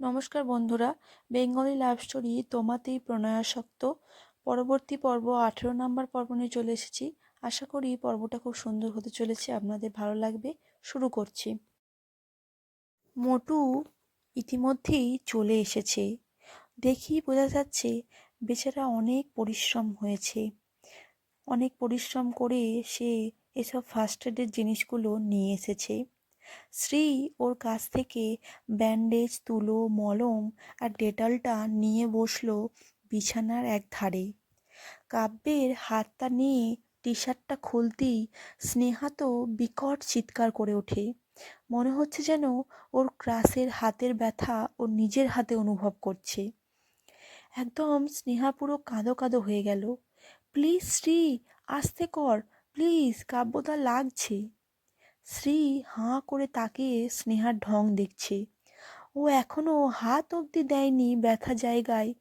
নমস্কার বন্ধুরা। Bengali love story তোমাতেই প্রণয়াসক্ত। পরবর্তী পর্ব আঠেরো নাম্বার পর্ব নিয়ে চলে এসেছি। আশা করি পর্বটা খুব সুন্দর হতে চলেছে, আপনাদের ভালো লাগবে। শুরু করছি। মোটু ইতিমধ্যেই চলে এসেছে। দেখি বোঝা যাচ্ছে বেচারা অনেক পরিশ্রম হয়েছে। অনেক পরিশ্রম করে সে এসব ফার্স্ট এডের জিনিসগুলো নিয়ে এসেছে। শ্রী ওর কাছ থেকে ব্যান্ডেজ তুলো, মলম আর ডেটলটা নিয়ে বসল বিছানার এক ধারে কাব্যের হাতটা নিয়ে টি শার্টটা খুলতেই স্নেহা তো বিকট চিৎকার করে ওঠে। মনে হচ্ছে যেন ওর ক্রাসের হাতের ব্যথা ওর নিজের হাতে অনুভব করছে। একদম স্নেহা পুরো কাঁদো কাঁদো হয়ে গেল। প্লিজ শ্রী, আস্তে কর, প্লিজ কাব্যটা লাগছে। শ্রী হাঁ করে তাকিয়ে স্নেহার ঢং দেখছে। ও এখনও হাত অবধি দেয়নি ব্যথা জায়গায়।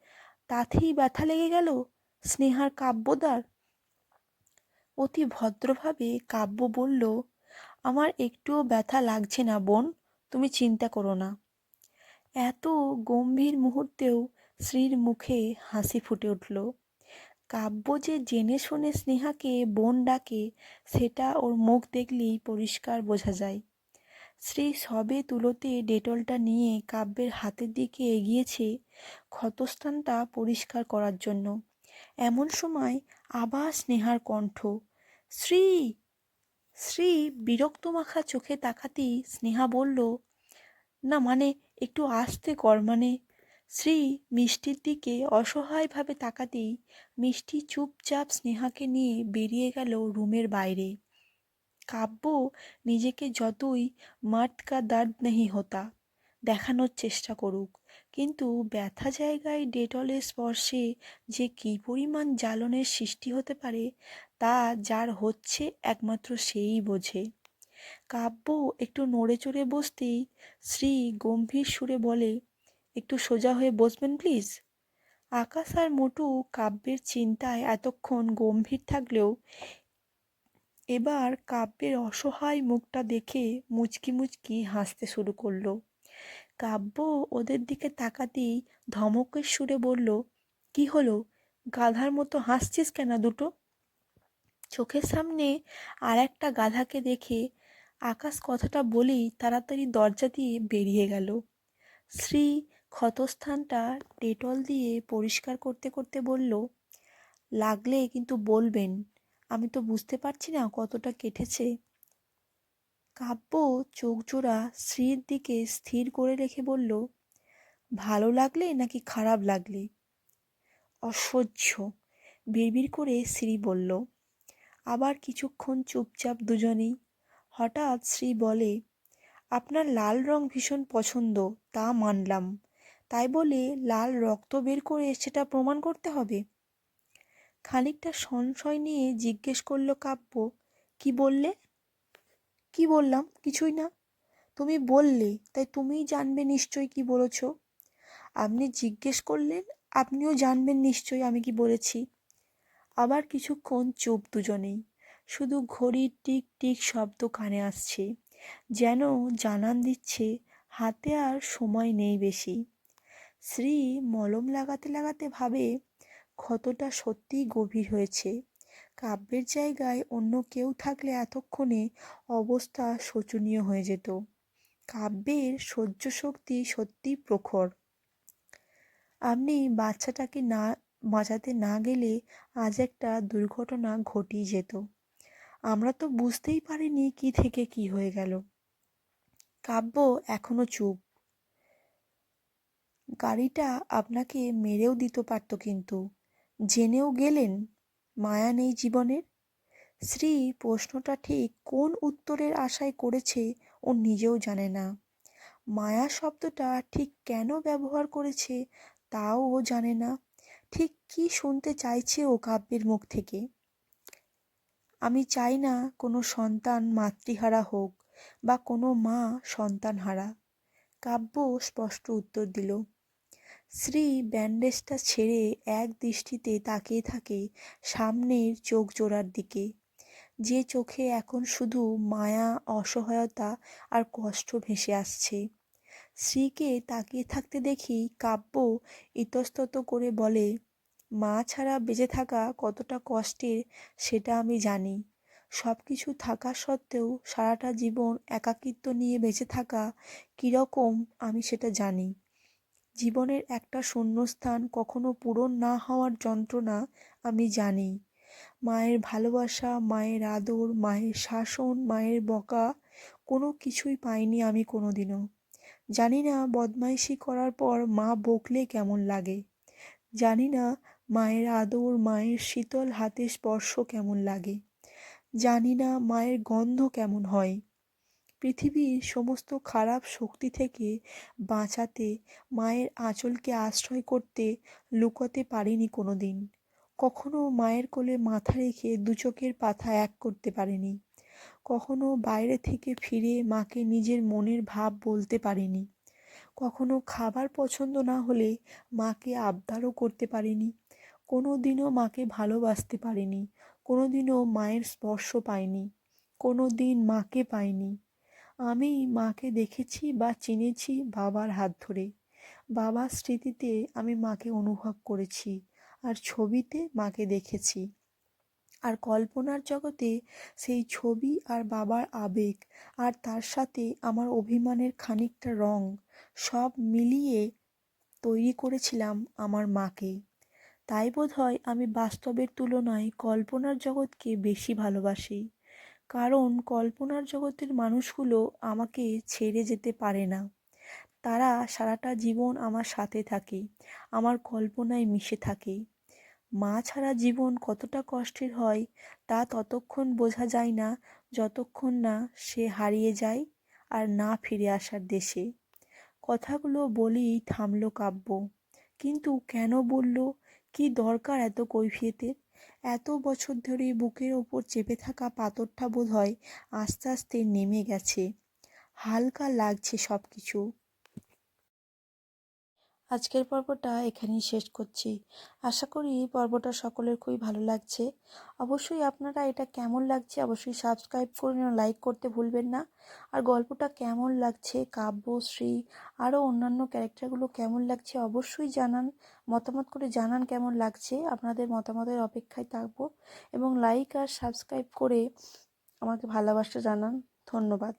তাতেই ব্যথা লেগে গেল? স্নেহার কাব্যদার অতি ভদ্রভাবে কাব্য বলল, আমার একটুও ব্যথা লাগছে না বোন, তুমি চিন্তা করো না। এত গম্ভীর মুহূর্তেও শ্রীর মুখে হাসি ফুটে উঠল। কাব্য যে জেনে শুনে স্নেহাকে বোন ডাকে, সেটা ওর মুখ দেখলেই পরিষ্কার বোঝা যায়। শ্রী সবে তুলোতে ডেটলটা নিয়ে কাব্যের হাতের দিকে এগিয়েছে ক্ষতস্থানটা পরিষ্কার করার জন্য। এমন সময় আবার স্নেহার কণ্ঠ শ্রী শ্রী বিরক্ত মাখা চোখে তাকাতেই স্নেহা বলল, না মানে একটু আস্তে কর মানে শ্রী মিষ্টির দিকে অসহায়ভাবে তাকাতেই মিষ্টি চুপচাপ স্নেহাকে নিয়ে বেরিয়ে গেল রুমের বাইরে। কাব্য নিজেকে যতই মার্দ কা দার্দ নেই হতা, দেখানোর চেষ্টা করুক, কিন্তু ব্যথা জায়গায় ডেটলের স্পর্শে যে কী পরিমাণ জ্বালনের সৃষ্টি হতে পারে, তা যার হচ্ছে একমাত্র সেই বোঝে। কাব্য একটু নড়ে চড়ে বসতেই শ্রী গম্ভীর সুরে বলে একটু সোজা হয়ে বসবেন, প্লিজ? আকাশ আর মোটু কাব্যের চিন্তায় এতক্ষণ গম্ভীর থাকলেও এবার কাব্যের অসহায় মুখটা দেখে মুচকি মুচকি হাসতে শুরু করল। কাব্য ওদের দিকে তাকাতেই ধমকের সুরে বলল, কি হলো? গাধার মতো হাসছিস কেন দুটো? চোখের সামনে আর একটা গাধাকে দেখে আকাশ কথাটা বলেই তাড়াতাড়ি দরজা দিয়ে বেরিয়ে গেল। শ্রী ক্ষতস্থানটা ডেটল দিয়ে পরিষ্কার করতে করতে বলল, লাগলে কিন্তু বলবেন। আমি তো বুঝতে পারছি না কতটা কেটেছে। কাব্য চোখজোড়া শ্রীর দিকে স্থির করে রেখে বলল, ভালো লাগলে নাকি খারাপ লাগলে? অসহ্য। বিড়বিড় করে শ্রী বলল, আবার কিছুক্ষণ চুপচাপ দুজনেই। হঠাৎ শ্রী বলে, আপনার লাল রং ভীষণ পছন্দ, তা মানলাম। তাই বলে লাল রক্ত বের করে সেটা প্রমাণ করতে হবে। খানিকটা সংশয় নিয়ে জিজ্ঞেস করল কাব্য, কি বললে? কি বললাম? কিছুই না। তুমি বললে, তাই তুমিই জানবে নিশ্চয়ই কি বলেছ। আপনি জিজ্ঞেস করলেন, আপনিও জানবেন নিশ্চয়ই আমি কি বলেছি। আবার কিছুক্ষণ চুপ দুজনেই। শুধু ঘড়ির টিক টিক শব্দ কানে আসছে। যেন জানান দিচ্ছে, হাতে আর সময় নেই বেশি। শ্রী মলম লাগাতে লাগাতে ভাবে ক্ষতটা সত্যিই গভীর হয়েছে। কাব্যের জায়গায় অন্য কেউ থাকলে এতক্ষণে অবস্থা শোচনীয় হয়ে যেত। কাব্যের সহ্য শক্তি সত্যিই প্রখর। আপনি বাচ্চাটাকে না, বাঁচাতে না গেলে আজ একটা দুর্ঘটনা ঘটিয়ে যেত। আমরা তো বুঝতেই পারিনি কি থেকে কি হয়ে গেল। কাব্য এখনও চুপ। গাড়িটা আপনাকে মেরেও দিতে পারত কিন্তু। জেনেও গেলেন মায়া নেই জীবনের? শ্রী প্রশ্নটা ঠিক কোন উত্তরের আশায় করেছে ও নিজেও জানে না। মায়া শব্দটা ঠিক কেন ব্যবহার করেছে তাও ও জানে না। ঠিক কি শুনতে চাইছে ও কাব্যের মুখ থেকে? আমি চাই না কোনো সন্তান মাতৃহারা হোক বা কোনো মা সন্তানহারা। কাব্য স্পষ্ট উত্তর দিল। শ্রী ব্যান্ডেজটা ছেড়ে এক দৃষ্টিতে তাকিয়ে থাকে সামনের চোখ জোড়ার দিকে। যে চোখে এখন শুধু মায়া, অসহায়তা আর কষ্ট ভেসে আসছে। স্ত্রীকে তাকিয়ে থাকতে দেখি কাব্য ইতস্তত করে বলে, মা ছাড়া বেঁচে থাকা কতটা কষ্টের সেটা আমি জানি। সব কিছু থাকা সত্ত্বেও সারাটা জীবন একাকিত্ব নিয়ে বেঁচে থাকা কীরকম আমি সেটা জানি। জীবনের একটা শূন্যস্থান কখনো পূরণ না হওয়ার যন্ত্রণা আমি জানি। মায়ের ভালোবাসা, মায়ের আদর, মায়ের শাসন, মায়ের বকা, কোনো কিছুই পাইনি আমি কোনো দিনও জানি না বদমাইশি করার পর মা বকলে কেমন লাগে। জানি না মায়ের আদর, মায়ের শীতল হাতে স্পর্শ কেমন লাগে। জানি না মায়ের গন্ধ কেমন হয়। পৃথিবীর সমস্ত খারাপ শক্তি থেকে বাঁচাতে, মায়ের আঁচলকে আশ্রয় করতে লুকোতে পারিনি কোনো দিন কখনো মায়ের কোলে মাথা রেখে দু চোখের পাথা এক করতে পারিনি। কখনো বাইরে থেকে ফিরে মাকে নিজের মনের ভাব বলতে পারিনি। কখনো খাবার পছন্দ না হলে মাকে আবদারও করতে পারিনি। কোনো দিনও মাকে ভালোবাসতে পারিনি। কোনো দিনও মায়ের স্পর্শ পাইনি। কোনো দিন মাকে পাইনি। আমি মাকে দেখেছি বা চিনেছি বাবার হাত ধরে বাবার স্মৃতিতে আমি মাকে অনুভব করেছি আর ছবিতে মাকে দেখেছি। আর কল্পনার জগতে সেই ছবি আর বাবার আবেগ আর তার সাথে আমার অভিমানের খানিকটা রং সব মিলিয়ে তৈরি করেছিলাম আমার মাকে। তাই বোধ হয় আমি বাস্তবের তুলনায় কল্পনার জগৎকে বেশি ভালোবাসি। কারণ কল্পনার জগতের মানুষগুলো আমাকে ছেড়ে যেতে পারে না। তারা সারাটা জীবন আমার সাথে থাকে, আমার কল্পনায় মিশে থাকে। মা ছাড়া জীবন কতটা কষ্টের হয়, তা ততক্ষণ বোঝা যায় না, যতক্ষণ না সে হারিয়ে যায় আর না ফিরে আসার দেশে। কথাগুলো বলেই থামলো কাব্য, কিন্তু কেন বলল, কি দরকার এত কৈফিয়তের? এত বছর ধরে বুকের ওপর চেপে থাকা পাথরটা বোধ হয় আস্তে আস্তে নেমে গেছে। হালকা লাগছে সব কিছু আজকের পর্বটা এখানেই শেষ করছি। আশা করি পর্বটা সকলের খুবই ভালো লাগছে। অবশ্যই আপনারা এটা কেমন লাগছে অবশ্যই সাবস্ক্রাইব করে লাইক করতে ভুলবেন না। আর গল্পটা কেমন লাগছে কাব্যশ্রী আরও অন্যান্য ক্যারেক্টারগুলো কেমন লাগছে অবশ্যই জানান। মতামত করে জানান কেমন লাগছে। আপনাদের মতামতের অপেক্ষায় থাকব এবং লাইক আর সাবস্ক্রাইব করে আমাকে ভালোবাসা জানান। ধন্যবাদ।